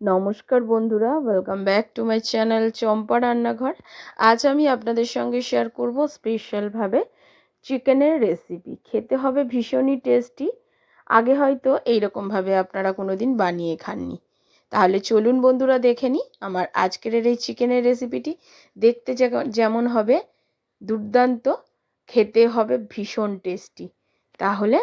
নমস্কার বন্ধুরা welcome back to my channel Champa Rannaghor. আজ আমি আপনাদের সঙ্গে শেয়ার করব স্পেশালভাবে চিকেনের রেসিপি খেতে হবে ভীষণই টেস্টি আগে হয়তো এইরকমভাবে আপনারা কোনো দিন বানিয়ে খাননি। তাহলে চলুন বন্ধুরা দেখে নিই আমার আজকের এই চিকেনের রেসিপিটি দেখতে যেমন হবে দুর্দান্ত, খেতে হবে ভীষণ টেস্টি তাহলে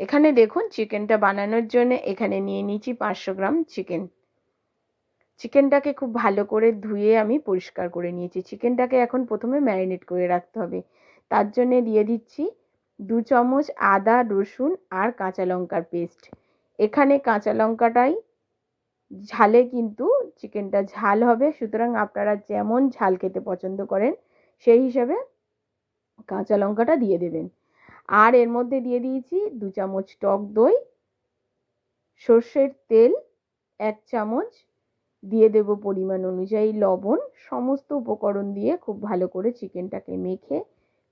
এখানে দেখুন চিকেনটা বানানোর জন্য এখানে নিয়ে নিয়েছি পাঁচশো গ্রাম চিকেন চিকেনটাকে খুব ভালো করে ধুয়ে আমি পরিষ্কার করে নিয়েছি। চিকেনটাকে এখন প্রথমে ম্যারিনেট করে রাখতে হবে। তার জন্যে দিয়ে দিচ্ছি দু চামচ আদা, রসুন আর কাঁচা লঙ্কার পেস্ট এখানে কাঁচা লঙ্কাটাই ঝালে কিন্তু চিকেনটা ঝাল হবে। সুতরাং আপনারা যেমন ঝাল খেতে পছন্দ করেন, সেই হিসাবে কাঁচা লঙ্কাটা দিয়ে দেবেন। আর এর মধ্যে দিয়ে দিয়েছি দু চামচ টক দই, সর্ষের তেল, এক চামচ দিয়ে দেব পরিমাণ অনুযায়ী লবণ। সমস্ত উপকরণ দিয়ে খুব ভালো করে চিকেনটাকে মেখে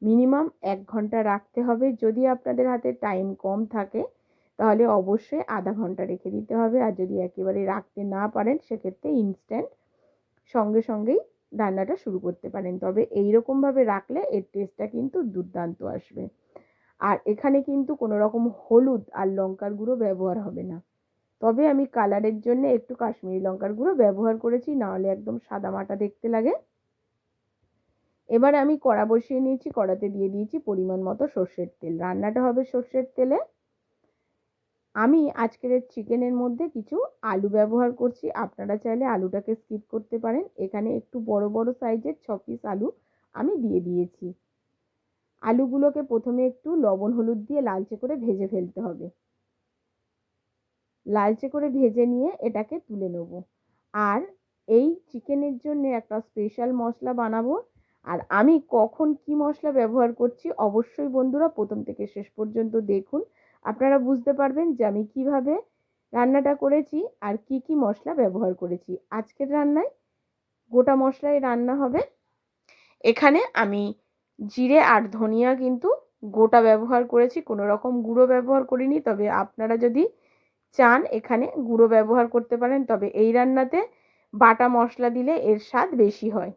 মিনিমাম এক ঘণ্টা রাখতে হবে। যদি আপনাদের হাতে টাইম কম থাকে, তাহলে অবশ্যই আধা ঘণ্টা রেখে দিতে হবে। আর যদি একেবারে রাখতে না পারেন, সেক্ষেত্রে ইনস্ট্যান্ট সঙ্গে সঙ্গেই রান্নাটা শুরু করতে পারেন। তবে এই রকমভাবে রাখলে এর টেস্টটা কিন্তু দুর্দান্ত আসবে। আর এখানে কিন্তু কোনো রকম হলুদ আর লঙ্কার গুঁড়ো ব্যবহার হবে না। তবে আমি কালারের জন্য একটু কাশ্মীরি লঙ্কার গুঁড়ো ব্যবহার করেছি, নাহলে একদম সাদা মাটা দেখতে লাগে। এবার আমি কড়া বসিয়ে নিয়েছি, কড়াতে দিয়ে দিয়েছি পরিমাণ মতো সর্ষের তেল। রান্নাটা হবে সর্ষের তেলে। আমি আজকের চিকেনের মধ্যে কিছু আলু ব্যবহার করছি। আপনারা চাইলে আলুটাকে স্কিপ করতে পারেন। এখানে একটু বড় বড় সাইজের ছ পিস আলু আমি দিয়ে দিয়েছি। আলুগুলোকে প্রথমে একটু লবণ, হলুদ দিয়ে লালচে করে ভেজে ফেলতে হবে। লালচে করে ভেজে নিয়ে এটাকে তুলে নেব। আর এই চিকেনের জন্য একটা স্পেশাল মশলা বানাবো। আর আমি কখন কি মশলা ব্যবহার করছি অবশ্যই বন্ধুরা প্রথম থেকে শেষ পর্যন্ত দেখুন। আপনারা বুঝতে পারবেন যে আমি কীভাবে রান্নাটা করেছি আর কি কি মশলা ব্যবহার করেছি। আজকের রান্নায় গোটা মশলাই রান্না হবে। এখানে আমি জিরে আর ধনিয়া কিন্তু গোটা ব্যবহার করেছি, কোনো রকম গুঁড়ো ব্যবহার করিনি। তবে আপনারা যদি চান, এখানে গুঁড়ো ব্যবহার করতে পারেন। তবে এই রান্নাতে বাটা মশলা দিলে এর স্বাদ বেশি হয়।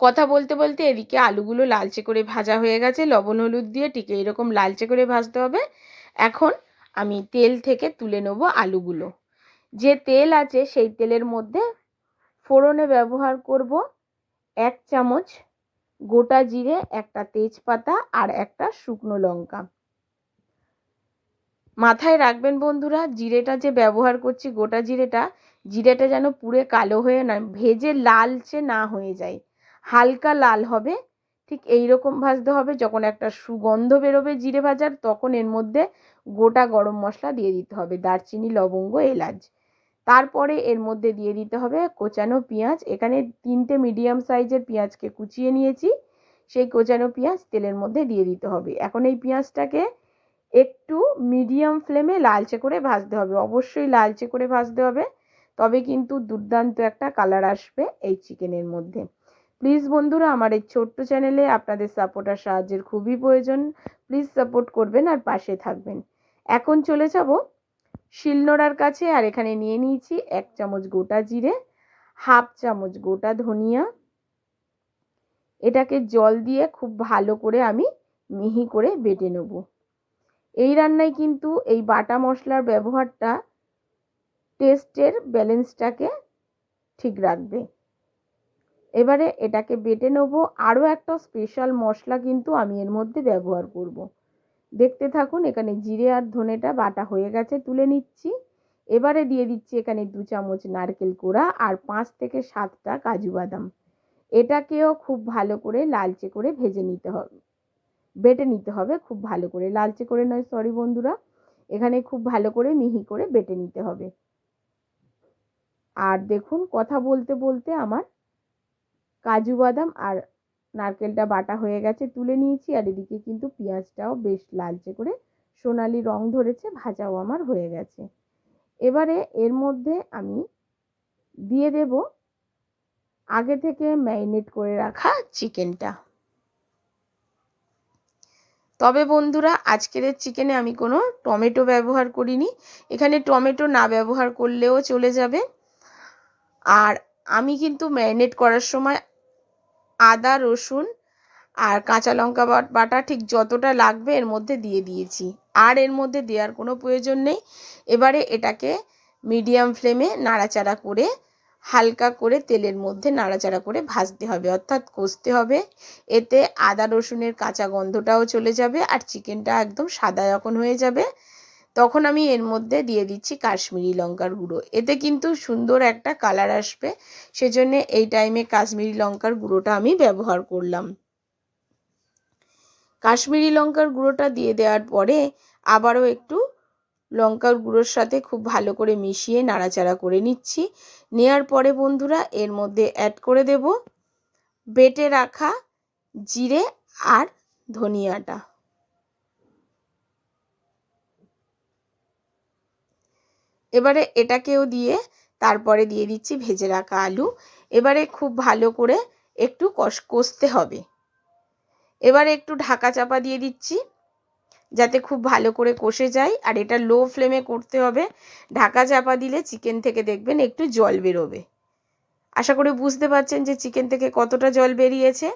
কথা বলতে বলতে এদিকে আলুগুলো লালচে করে ভাজা হয়ে গেছে। লবণ, হলুদ দিয়ে টিকে এরকম লালচে করে ভাজতে হবে। এখন আমি তেল থেকে তুলে নেব আলুগুলো। যে তেল আছে সেই তেলের মধ্যে ফোড়নে ব্যবহার করব এক চামচ গোটা জিরে, একটা তেজপাতা আর একটা শুকনো লঙ্কা। মাথায় রাখবেন বন্ধুরা, জিরেটা যে ব্যবহার করছি, গোটা জিরেটা জিরেটা যেন পুরে কালো হয়ে না, ভেজে লালচে না হয়ে যায়। হালকা লাল হবে, ঠিক এই রকম ভাজতে হবে, যখন একটা সুগন্ধ বেরোবে জিরে ভাজার, তখন এর মধ্যে গোটা গরম মশলা দিয়ে দিতে হবে, দারচিনি, লবঙ্গ, এলাচ। তারপরে এর মধ্যে দিয়ে দিতে হবে কোচানো পেঁয়াজ, এখানে তিনটে মিডিয়াম সাইজের পেঁয়াজকে কুচিয়ে নিয়েছি, সেই কোচানো পেঁয়াজ তেলের মধ্যে দিয়ে দিতে হবে। এখন এই পেঁয়াজটাকে একটু মিডিয়াম ফ্লেমে লালচে করে ভাজতে হবে। অবশ্যই লালচে করে ভাজতে হবে। তবে কিন্তু দুর্দান্ত একটা কালার আসবে এই চিকেনের মধ্যে। প্লিজ বন্ধুরা, আমার এই ছোট্ট চ্যানেলে আপনাদের সাপোর্ট আর সাহায্যের খুবই প্রয়োজন। প্লিজ সাপোর্ট করবেন আর পাশে থাকবেন। এখন চলে যাব শিলনোড়ার কাছে আর এখানে নিয়ে নিয়েছি এক চামচ গোটা জিরে, হাফ চামচ গোটা ধনিয়া। এটাকে জল দিয়ে খুব ভালো করে আমি মিহি করে বেটে নেব। এই রান্নায় কিন্তু এই বাটা মশলার ব্যবহারটা টেস্টের ব্যালেন্সটাকে ঠিক রাখবে। এবারে এটাকে বেটে নেব। আরও একটা স্পেশাল মশলা কিন্তু আমি এর মধ্যে ব্যবহার করব। দেখতে থাকুন, এখানে জিরে আর ধনেটা বাটা হয়ে গেছে, তুলে নিচ্ছি। এবারে দিয়ে দিচ্ছি এখানে দু চামচ নারকেল কোড়া আর পাঁচ থেকে সাতটা কাজু বাদাম। এটাকেও খুব ভালো করে লালচে করে ভেজে নিতে হবে। বেটে নিতে হবে খুব ভালো করে। লালচে করে নয় সরি বন্ধুরা। এখানে খুব ভালো করে মিহি করে বেটে নিতে হবে। আর দেখুন, কথা বলতে বলতে আমার কাজু বাদাম আর নারকেলটা বাটা হয়ে গেছে, তুলে নিয়েছি। আর এদিকে কিন্তু পেঁয়াজটাও বেশ লালচে করে সোনালি রং ধরেছে, ভাজাও আমার হয়ে গেছে। এবারে এর মধ্যে আমি দিয়ে দেব আগে থেকে ম্যারিনেট করে রাখা চিকেনটা। তবে বন্ধুরা, আজকের চিকেনে আমি কোনো টমেটো ব্যবহার করিনি। এখানে টমেটো না ব্যবহার করলেও চলে যাবে। আর আমি কিন্তু ম্যারিনেট করার সময় আদা, রসুন আর কাঁচা লঙ্কা বাটা ঠিক যতটা লাগবে এর মধ্যে দিয়ে দিয়েছি। আর এর মধ্যে দেওয়ার কোনো প্রয়োজন নেই। এবারে এটাকে মিডিয়াম ফ্লেমে নাড়াচাড়া করে হালকা করে তেলের মধ্যে নাড়াচাড়া করে ভাজতে হবে, অর্থাৎ কষতে হবে। এতে আদা, রসুনের কাঁচা গন্ধটাও চলে যাবে আর চিকেনটা একদম সাদা যখন হয়ে যাবে, তখন আমি এর মধ্যে দিয়ে দিচ্ছি কাশ্মীরি লঙ্কার গুঁড়ো। এতে কিন্তু সুন্দর একটা কালার আসবে, সেজন্য এই টাইমে কাশ্মীরি লঙ্কার গুঁড়োটা আমি ব্যবহার করলাম। কাশ্মীরি লঙ্কার গুঁড়োটা দিয়ে দেওয়ার পরে আবারও একটু লঙ্কার গুঁড়োর সাথে খুব ভালো করে মিশিয়ে নাড়াচাড়া করে নিচ্ছি। নেওয়ার পরে বন্ধুরা এর মধ্যে অ্যাড করে দেব বেটে রাখা জিরে আর ধনিয়াটা। এবারে এটাকেও দিয়ে তারপরে দিয়ে দিচ্ছি ভেজে রাখা আলু। এবারে খুব ভালো করে একটু কষ কষতে হবে। এবারে একটু ঢাকা চাপা দিয়ে দিচ্ছি। যাতে খুব ভালো করে কষে যায়। আর এটা লো ফ্লেমে করতে হবে। ঢাকা চাপা দিলে চিকেন থেকে দেখবেন একটু জল বেরোবে। আশা করি বুঝতে পারছেন যে চিকেন থেকে কতটা জল বেরিয়েছে।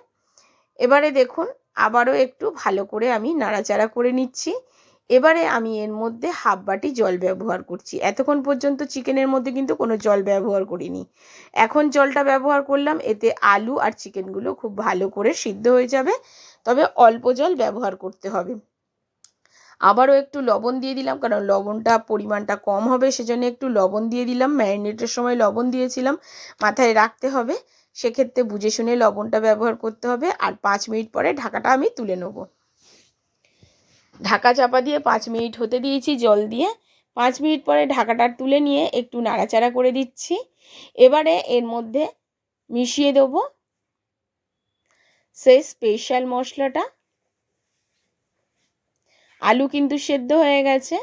এবারে দেখুন, আবারও একটু ভালো করে আমি নাড়াচাড়া করে নিচ্ছি। এবারে আমি এর মধ্যে হাফ বাটি জল ব্যবহার করছি। এতক্ষণ পর্যন্ত চিকেনের মধ্যে কিন্তু কোনো জল ব্যবহার করিনি। এখন জলটা ব্যবহার করলাম, এতে আলু আর চিকেনগুলো খুব ভালো করে সিদ্ধ হয়ে যাবে। তবে অল্প জল ব্যবহার করতে হবে। আবারও একটু লবণ দিয়ে দিলাম, কারণ লবণটা পরিমাণটা কম হবে, সেজন্য একটু লবণ দিয়ে দিলাম। ম্যারিনেটের সময় লবণ দিয়েছিলাম, মাথায় রাখতে হবে। সেক্ষেত্রে বুঝে শুনে লবণটা ব্যবহার করতে হবে, আর পাঁচ মিনিট পরে ঢাকাটা আমি তুলে নেব। ঢাকা চাপা দিয়ে পাঁচ মিনিট হতে দিয়েছি জল দিয়ে। পাঁচ মিনিট পরে ঢাকাটা তুলে নিয়ে একটু নাড়াচাড়া করে দিচ্ছি। এবারে এর মধ্যে মিশিয়ে দেবো সেই স্পেশাল মশলাটা। আলু কিন্তু সেদ্ধ হয়ে গেছে।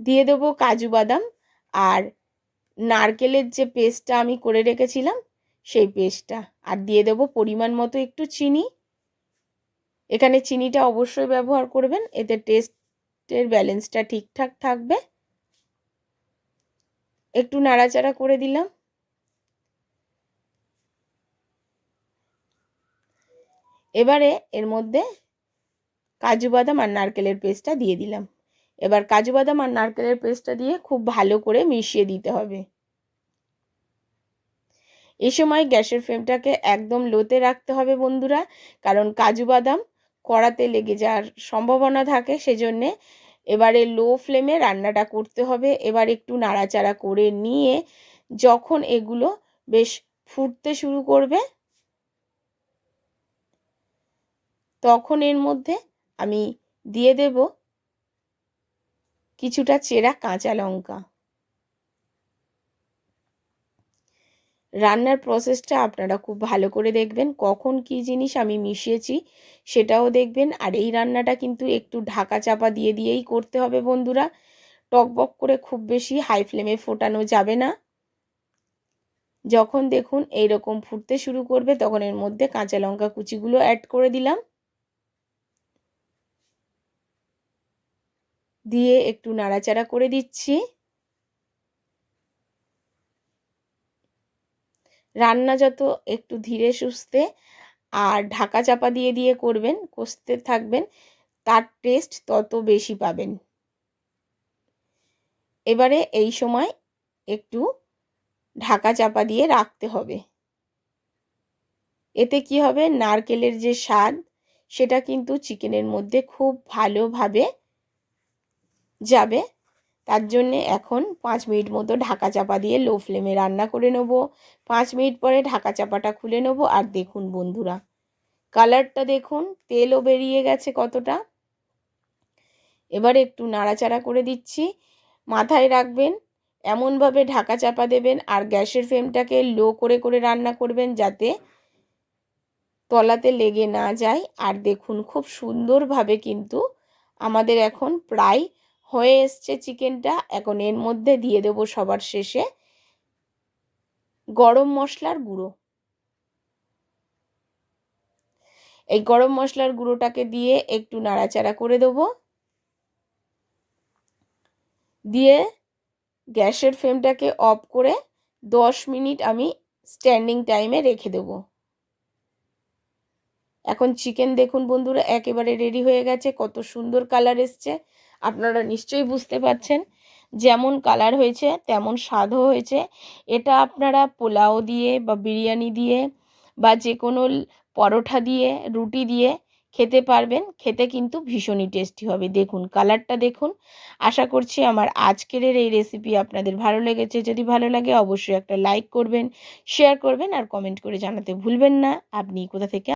দিয়ে দেবো কাজু বাদাম আর নারকেলের যে পেস্টটা আমি করে রেখেছিলাম, সেই পেস্টটা। আর দিয়ে দেবো পরিমাণ মতো একটু চিনি। এখানে চিনিটা অবশ্যই ব্যবহার করবেন, এতে টেস্টের ব্যালেন্সটা ঠিকঠাক থাকবে। একটু নাড়াচাড়া করে দিলাম। এবারে এর মধ্যে কাজু বাদাম আর নারকেলের পেস্টটা দিয়ে দিলাম। এবার কাজু বাদাম আর নারকেলের পেস্টটা দিয়ে খুব ভালো করে মিশিয়ে দিতে হবে। এ সময় গ্যাসের ফ্লেমটাকে একদম লোতে রাখতে হবে বন্ধুরা, কারণ কাজু বাদাম কড়াতে লেগে যাওয়ার সম্ভাবনা থাকে সেজন্যে এবারে লো ফ্লেমে রান্নাটা করতে হবে। এবার একটু নাড়াচাড়া করে নিয়ে যখন এগুলো বেশ ফুটতে শুরু করবে, তখন এর মধ্যে আমি দিয়ে দেব কিছুটা চেরা কাঁচা লঙ্কা। রান্নার প্রসেসটা আপনারা খুব ভালো করে দেখবেন, কখন কি জিনিস আমি মিশিয়েছি সেটাও দেখবেন, আর এই রান্নাটা কিন্তু একটু ঢাকা চাপা দিয়ে দিয়েই করতে হবে বন্ধুরা। টকবক করে খুব বেশি হাই ফ্লেমে ফোটানো যাবে না। যখন দেখুন এইরকম ফুটতে শুরু করবে, তখন এর মধ্যে কাঁচা লঙ্কা কুচিগুলো অ্যাড করে দিলাম। দিয়ে একটু নাড়াচাড়া করে দিচ্ছি। রান্না যত একটু ধীরে সুস্থে আর ঢাকা চাপা দিয়ে দিয়ে করবেন, কষতে থাকবেন, তার টেস্ট তত বেশি পাবেন। এবারে এই সময় একটু ঢাকা চাপা দিয়ে রাখতে হবে। এতে কি হবে? নারকেলের যে স্বাদ, সেটা কিন্তু চিকেনের মধ্যে খুব ভালোভাবে যাবে। তার জন্যে এখন পাঁচ মিনিট মতো ঢাকা চাপা দিয়ে লো ফ্লেমে রান্না করে নেব। পাঁচ মিনিট পরে ঢাকা চাপাটা খুলে নেব। আর দেখুন বন্ধুরা, কালারটা দেখুন, তেলও বেরিয়ে গেছে কতটা। এবার একটু নাড়াচাড়া করে দিচ্ছি। মাথায় রাখবেন, এমনভাবে ঢাকা চাপা দেবেন আর গ্যাসের ফ্লেমটাকে লো করে করে রান্না করবেন যাতে তলাতে লেগে না যায়। আর দেখুন, খুব সুন্দরভাবে কিন্তু আমাদের এখন প্রায় হয়ে এসছে চিকেনটা। এখন এর মধ্যে দিয়ে দেবো সবার শেষে গরম মশলার গুঁড়ো। এই গরম মশলার গুঁড়োটাকে দিয়ে একটু নাড়াচাড়া করে দেবো। দিয়ে গ্যাসের ফ্লেমটাকে অফ করে দশ মিনিট আমি স্ট্যান্ডিং টাইমে রেখে দেবো। এখন চিকেন দেখুন বন্ধুরা, একেবারে রেডি হয়ে গেছে। কত সুন্দর কালার এসছে। আপনারা নিশ্চয়ই বুঝতে পারছেন, যেমন কালার হয়েছে, তেমন স্বাদও হয়েছে। এটা আপনারা পোলাও দিয়ে বা বিরিয়ানি দিয়ে বা যে কোনো পরোঠা দিয়ে, রুটি দিয়ে খেতে পারবেন। খেতে কিন্তু ভীষণই টেস্টি হবে। দেখুন কালারটা দেখুন। আশা করছি আমার আজকের এই রেসিপি আপনাদের ভালো লেগেছে। যদি ভালো লাগে, অবশ্যই একটা লাইক করবেন শেয়ার করবেন আর কমেন্ট করে জানাতে ভুলবেন না। আপনি কোথা থেকে